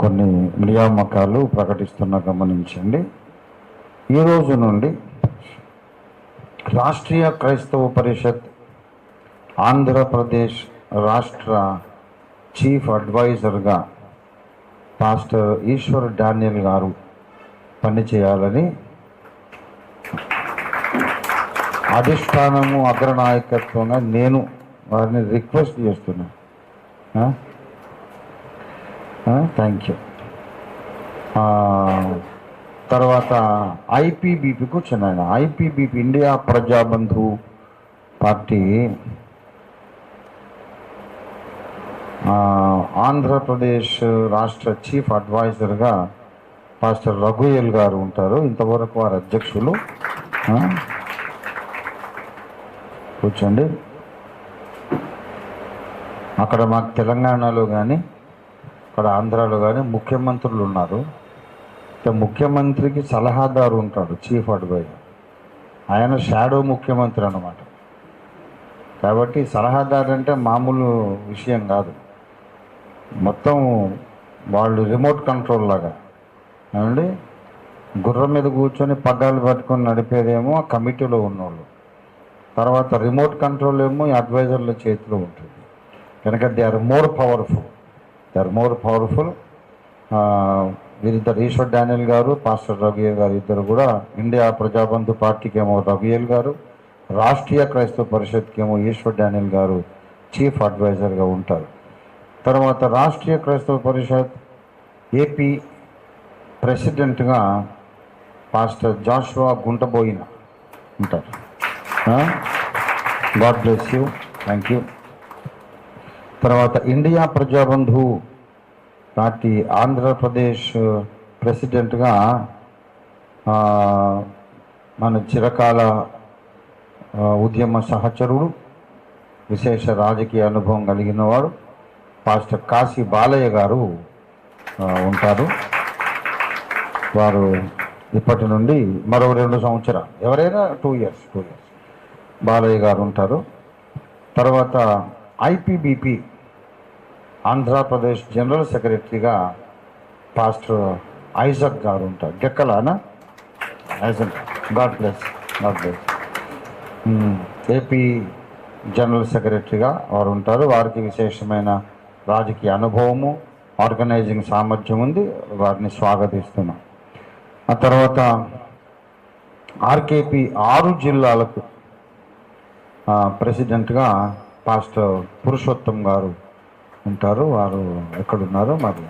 కొన్ని నియామకాలు ప్రకటిస్తున్న గమనించండి. ఈ రోజు నుండి రాష్ట్రీయ క్రైస్తవ పరిషత్ ఆంధ్రప్రదేశ్ రాష్ట్ర చీఫ్ అడ్వైజర్గా పాస్టర్ ఈశ్వర్ డానియల్ గారు పనిచేయాలని అధిష్టానము అగ్రనాయకత్వంగా నేను వారిని రిక్వెస్ట్ చేస్తున్నాను థ్యాంక్ యూ తర్వాత ఐపీబీపీకి వచ్చాను ఆయన IPBP India Prajabandhu party Andhra Pradesh రాష్ట్ర చీఫ్ అడ్వైజర్గా పాస్టర్ రఘుయల్ గారు ఉంటారు. ఇంతవరకు వారి అధ్యక్షులు. కూర్చోండి. అక్కడ మాకు తెలంగాణలో కానీ అక్కడ ఆంధ్రాలో కానీ ముఖ్యమంత్రులు ఉన్నారు. ముఖ్యమంత్రికి సలహాదారు ఉంటాడు చీఫ్ అడ్వైజర్. ఆయన షాడో ముఖ్యమంత్రి అన్నమాట. కాబట్టి సలహాదారు అంటే మామూలు విషయం కాదు. మొత్తం వాళ్ళు రిమోట్ కంట్రోల్ లాగా. ఏమండి? గుర్రం మీద కూర్చొని పగ్గాలు పట్టుకొని నడిపేదేమో ఆ కమిటీలో ఉన్నోళ్ళు. తర్వాత రిమోట్ కంట్రోల్ ఏమో అడ్వైజర్ల చేతిలో ఉంటుంది. కనుక they are more powerful. They are more powerful వీరిద్దరు ఈశ్వర్ డానియల్ గారు పాస్టర్ రఘుయల్ గారు ఇద్దరు కూడా ఇండియా ప్రజాబంధు పార్టీకేమో రఘుయల్ గారు రాష్ట్రీయ క్రైస్తవ పరిషత్కేమో ఈశ్వర్ డానియల్ గారు చీఫ్ అడ్వైజర్గా ఉంటారు. తర్వాత రాష్ట్రీయ క్రైస్తవ పరిషత్ ఏపీ ప్రెసిడెంట్గా పాస్టర్ జాషువా గుంటబోయిన ఉంటారు. God bless you. Thank you తర్వాత ఇండియా ప్రజాబంధు పార్టీ ఆంధ్రప్రదేశ్ ప్రెసిడెంట్గా మన చిరకాల ఉద్యమ సహచరుడు విశేష రాజకీయ అనుభవం కలిగిన వాడు పాస్టర్ కాశీ బాలయ్య గారు ఉంటారు. వారు ఇప్పటి నుండి మరో రెండు సంవత్సరాలు ఎవరైనా two years two years Balayya garu ఉంటారు. తర్వాత ఐపీబీపీ ఆంధ్రప్రదేశ్ జనరల్ సెక్రటరీగా పాస్టర్ ఐజక్ గారు ఉంటారు. గెక్కలానా? Isaac God plus God plus AP general సెక్రటరీగా వారు ఉంటారు. వారికి విశేషమైన రాజకీయ అనుభవము ఆర్గనైజింగ్ సామర్థ్యం ఉంది. వారిని స్వాగతిస్తున్నాం. ఆ తర్వాత ఆర్కేపీ ఆరు జిల్లాలకు ప్రెసిడెంట్గా పాస్టర్ పురుషోత్తం గారు ఉంటారు వారు ఎక్కడున్నారో మరి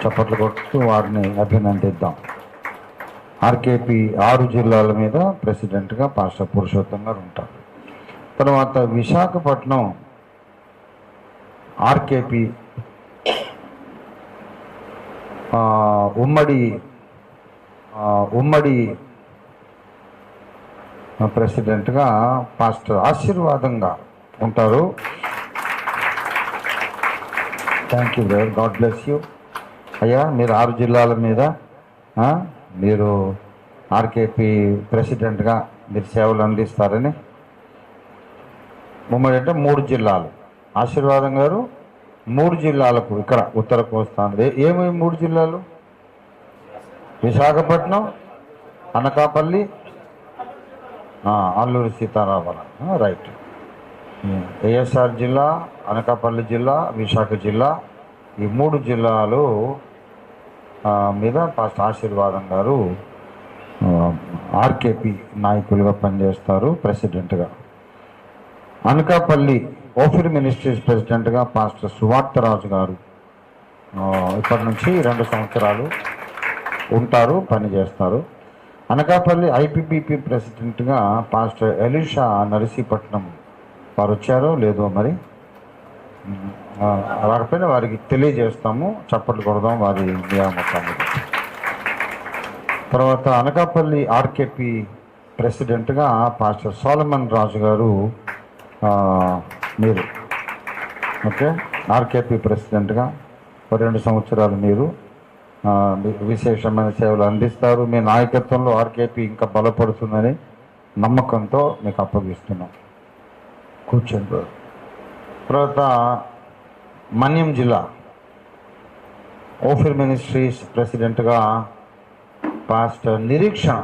చప్పట్లు కొడుతూ వారిని అభినందిద్దాం. ఆర్కేపీ ఆరు జిల్లాల మీద ప్రెసిడెంట్గా పాస్టర్ పురుషోత్తం గారు ఉంటారు. తర్వాత విశాఖపట్నం ఆర్కేపీ ఉమ్మడి ఉమ్మడి ప్రెసిడెంట్గా పాస్టర్ ఆశీర్వాదంగా ఉంటారు. Thank you brother God bless you అయ్యా మీరు ఆరు జిల్లాల మీద మీరు ఆర్కేపీ ప్రెసిడెంట్గా మీరు సేవలు అందిస్తారని. ముమ్మడి అంటే మూడు జిల్లాలు. ఆశీర్వాదం గారు మూడు జిల్లాలకు ఇక్కడ ఉత్తర కోస్తాను ఏమి ఏమేమి మూడు జిల్లాలు? విశాఖపట్నం అనకాపల్లి ఆ, అల్లూరి సీతారామరావు. రైట్. ఏఎస్ఆర్ జిల్లా అనకాపల్లి జిల్లా విశాఖ జిల్లా ఈ మూడు జిల్లాలు మీద పాస్ట్ ఆశీర్వాదం గారు ఆర్కేపీ నాయకులుగా పనిచేస్తారు ప్రెసిడెంట్గా. అనకాపల్లి ఓఫిర్ మినిస్ట్రీస్ ప్రెసిడెంట్గా పాస్టర్ సువార్తరాజు గారు ఇప్పటి నుంచి రెండు సంవత్సరాలు ఉంటారు పనిచేస్తారు. అనకాపల్లి ఐపీపీపీ ప్రెసిడెంట్గా పాస్టర్ ఎలిషా నరసీపట్నం వారు వచ్చారో లేదో మరి. రాకపోయినా వారికి తెలియజేస్తాము చప్పట్లు కొడదాం వారి నియామకాన్ని. తర్వాత అనకాపల్లి ఆర్కేపీ ప్రెసిడెంట్గా పాస్టర్ సోలమన్ రాజు గారు మీరు. ఓకే? ఆర్కేపీ ప్రెసిడెంట్గా ఒక రెండు సంవత్సరాలు మీరు విశేషమైన సేవలు అందిస్తారు. మీ నాయకత్వంలో ఆర్కేపీ ఇంకా బలపడుతుందని నమ్మకంతో మీకు అప్పగిస్తున్నాం. కూర్చోండి బ్రదర్. తర్వాత మన్యం జిల్లా. ఓఫిర్ మినిస్ట్రీస్ ప్రెసిడెంట్గా పాస్టర్ నిరీక్షణ.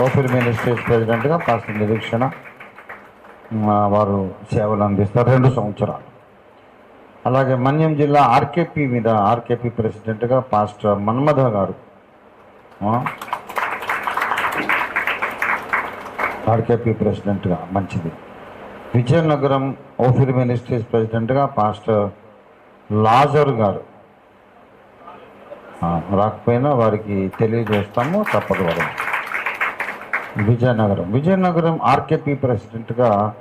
ఓఫిర్ మినిస్ట్రీస్ ప్రెసిడెంట్గా పాస్టర్ నిరీక్షణ వారు సేవలు అందిస్తారు రెండు సంవత్సరాలు. అలాగే మన్యం జిల్లా ఆర్కేపీ మీద ఆర్కేపీ ప్రెసిడెంట్గా పాస్టర్ మన్మథ గారు ఆ, ఆర్కేపీ ప్రెసిడెంట్గా మంచిది. విజయనగరం ఓఫిర్ మినిస్ట్రీస్ ప్రెసిడెంట్గా పాస్టర్ లాజర్ గారు. రాకపోయినా వారికి తెలియజేస్తాము తప్పదు విజయనగరం. విజయనగరం ఆర్కేపీ ప్రెసిడెంట్గా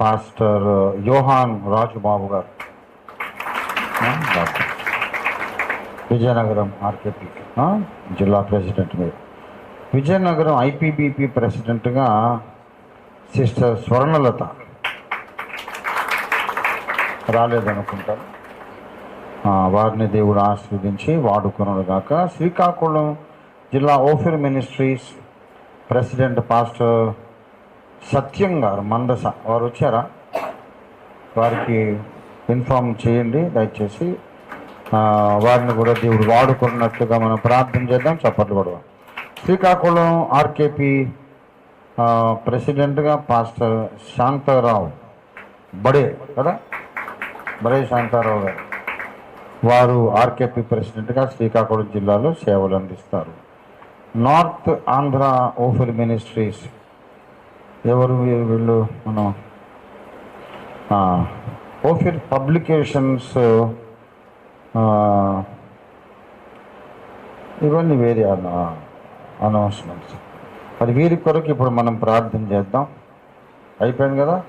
పాస్టర్ యోహాన్ రాజుబాబు గారు. విజయనగరం ఆర్కేపీ జిల్లా ప్రెసిడెంట్ మీరు. విజయనగరం ఐపీబీపీ ప్రెసిడెంట్గా సిస్టర్ స్వర్ణలత రాలేదనుకుంటాను. వారిని దేవుడు ఆశీర్వదించి వాడుకున్నాడు గాక శ్రీకాకుళం జిల్లా Ophir ministries president pastor Satyam garu Mandasa వారు వచ్చారా? వారికి ఇన్ఫామ్ చేయండి దయచేసి. వారిని కూడా దేవుడు వాడుకున్నట్లుగా మనం ప్రార్థన చేద్దాం చప్పట్లు కూడా శ్రీకాకుళం ఆర్కేపీ ప్రెసిడెంట్గా పాస్టర్ శాంతారావు బడే కదా? బడే శాంతారావు గారు. వారు ఆర్కేపీ ప్రెసిడెంట్గా శ్రీకాకుళం జిల్లాలో సేవలు అందిస్తారు. నార్త్ ఆంధ్ర ఓఫిర్ మినిస్ట్రీస్ ఎవరు వీళ్ళు? మనం ఓఫిర్ పబ్లికేషన్స్ ఇవన్నీ వేరే అనౌన్స్మెంట్స్. మరి వీరి కొరకు ఇప్పుడు మనం ప్రార్థన చేద్దాం. అయిపోయింది కదా?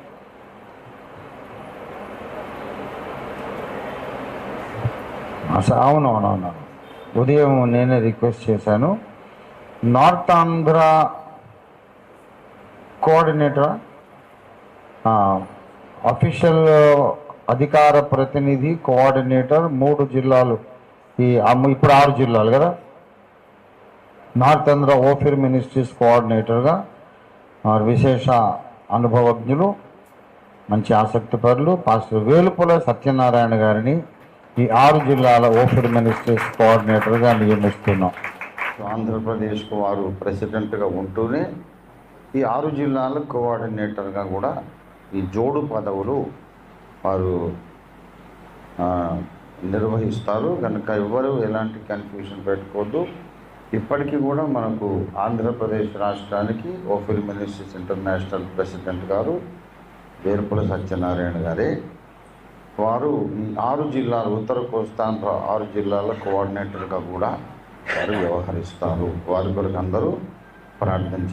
అవును అవును ఉదయం నేనే రిక్వెస్ట్ చేశాను. North Andhra coordinator? అఫీషియల్ అధికార ప్రతినిధి కోఆర్డినేటర్ మూడు జిల్లాలు. ఈ ఇప్పుడు ఆరు జిల్లాలు కదా? నార్త్ ఆంధ్ర ఓఫిర్ మినిస్ట్రీస్ కోఆర్డినేటర్గా వారు విశేష అనుభవజ్ఞులు మంచి ఆసక్తిపరులు పాస్టర్ వేలుపుల సత్యనారాయణ గారిని ఈ ఆరు జిల్లాల ఓఫిర్ మినిస్ట్రీస్ కోఆర్డినేటర్గా నియమిస్తున్నాం. ఆంధ్రప్రదేశ్కు వారు ప్రెసిడెంట్గా ఉంటూనే ఈ ఆరు జిల్లాల కోఆర్డినేటర్గా కూడా ఈ జోడు పదవులు వారు నిర్వహిస్తారు. కనుక ఎవరు ఎలాంటి కన్ఫ్యూషన్ పెట్టుకోవద్దు. ఇప్పటికీ కూడా మనకు ఆంధ్రప్రదేశ్ రాష్ట్రానికి ఓఫిల్ ministries international president garu Verpula Satyanarayana గారే. వారు ఈ ఆరు జిల్లాలు ఉత్తర కోస్తాంధ్ర ఆరు జిల్లాల కోఆర్డినేటర్గా కూడా వారు వ్యవహరిస్తారు. వారి కొరకు అందరూ ప్రార్థన